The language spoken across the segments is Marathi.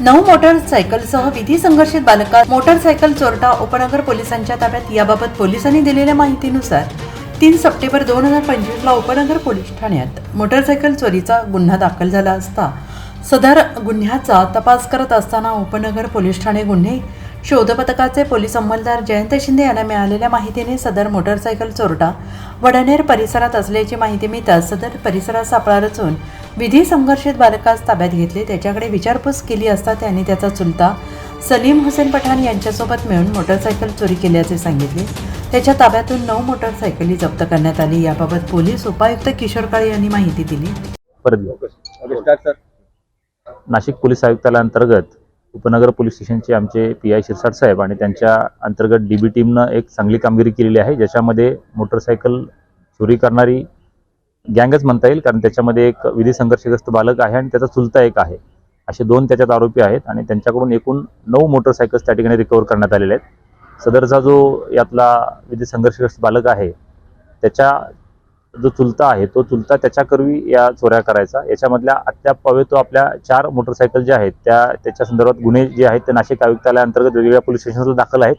नऊ मोटरसायकलसह विधी संघर्षित बालका मोटरसायकल चोरटा उपनगर पोलिसांच्या ताब्यात. याबाबत पोलिसांनी दिलेल्या माहितीनुसार तीन सप्टेंबर दोन हजार पंचवीसला उपनगर पोलीस ठाण्यात मोटरसायकल चोरीचा गुन्हा दाखल झाला असता सदर गुन्ह्याचा तपास करत असताना उपनगर पोलीस ठाणे गुन्हे शोध पथकाचे पोलीस अंमलदार जयंत शिंदे यांना मिळालेल्या माहितीने सदर मोटरसायकल चोरटा वडनेर परिसरात असल्याची माहिती मिळताच सदर परिसरात सापळा रचून विधी संघर्षित बालकास ताब्यात घेतले. त्याच्याकडे विचारपूस केली असता त्यांनी त्याचा चुलता सलीम हुसेन पठाण यांच्यासोबत मिळून मोटरसायकल चोरी केल्याचे सांगितले. त्याच्या ताब्यातून नऊ मोटरसायकली जप्त करण्यात आली. याबाबत पोलीस उपायुक्त किशोर काळे यांनी माहिती दिली. नाशिक पोलीस आयुक्तालयाअंतर्गत उपनगर पोलीस स्टेशनचे आमचे पी आय शिरसाट साहेब आणि त्यांच्या अंतर्गत डी बी टीमनं एक चांगली कामगिरी केलेली आहे ज्याच्यामध्ये मोटरसायकल चोरी करणारी गँगच म्हणता येईल कारण त्याच्यामध्ये एक विधी संघर्षग्रस्त बालक आहे आणि त्याचा चुलता एक आहे. असे दोन त्याच्यात आरोपी आहेत आणि त्यांच्याकडून एकूण नऊ मोटरसायकल्स त्या ठिकाणी रिकवर करण्यात आलेले आहेत. सदरचा जो यातला विधी संघर्षग्रस्त बालक आहे त्याच्या जो चुलता आहे तो चुलता त्याच्याकरवी या चोऱ्या करायचा. याच्यामधल्या अत्यापावे तो आपल्या चार मोटरसायकल ज्या आहेत त्या त्याच्या संदर्भात गुन्हे जे आहेत ते नाशिक आयुक्तालयाअंतर्गत वेगवेगळ्या पोलीस स्टेशनला दाखल आहेत.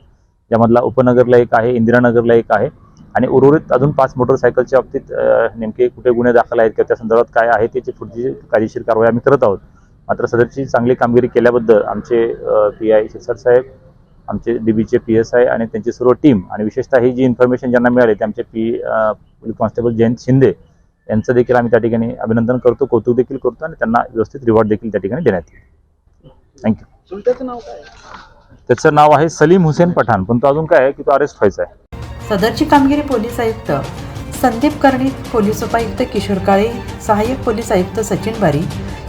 त्यामधला उपनगरला एक आहे इंदिरानगरला एक आहे. आणि उर्वरित अजून पाच मोटरसायकलच्या बाबतीत नेमके कुठे गुन्हे दाखल आहेत किंवा त्या संदर्भात काय आहे त्याची पुढची कायदेशीर कारवाई आम्ही करत आहोत. मात्र सदरची चांगली कामगिरी केल्याबद्दल आमचे पी आय शिरसाट साहेब आमचे डीबीचे पी एस आय आणि त्यांची सर्व टीम आणि विशेषतः ही जी इन्फॉर्मेशन ज्यांना मिळाली ते आमचे P police constable Jayant Shinde यांचं देखील आम्ही त्या ठिकाणी अभिनंदन करतो कौतुक देखील करतो आणि त्यांना व्यवस्थित रिवॉर्ड देखील त्या ठिकाणी देण्यात येईल. थँक्यू चुलत्याचं नाव काय त्याचं नाव आहे सलीम हुसेन पठाण पण तो अजून काय आहे की तो अरेस्ट व्हायचा आहे. सदरची कामगिरी पोलीस आयुक्त संदीप कर्णिक पोलीस उपायुक्त किशोर काळे सहाय्यक पोलीस आयुक्त सचिन बारी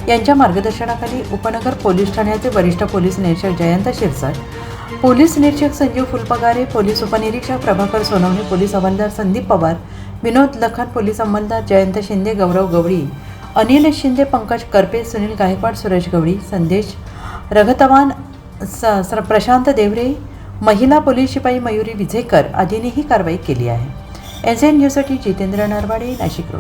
यांच्या मार्गदर्शनाखाली उपनगर पोलीस ठाण्याचे वरिष्ठ पोलीस निरीक्षक जयंत शिरसाट पोलीस निरीक्षक संजीव फुलपगारे पोलीस उपनिरीक्षक प्रभाकर सोनवणे पोलीस अंमलदार संदीप पवार विनोद लखन पोलीस अंमलदार जयंत शिंदे गौरव गवळी अनिल शिंदे पंकज करपे सुनील गायकवाड सुरेश गवळी संदेश रघतवान स प्रशांत देवरे महिला पोलीस शिपाई मयुरी विझेकर आदींनी ही कारवाई केली आहे. एस एन न्यूजसाठी जितेंद्र नरवाडे नाशिक रोड.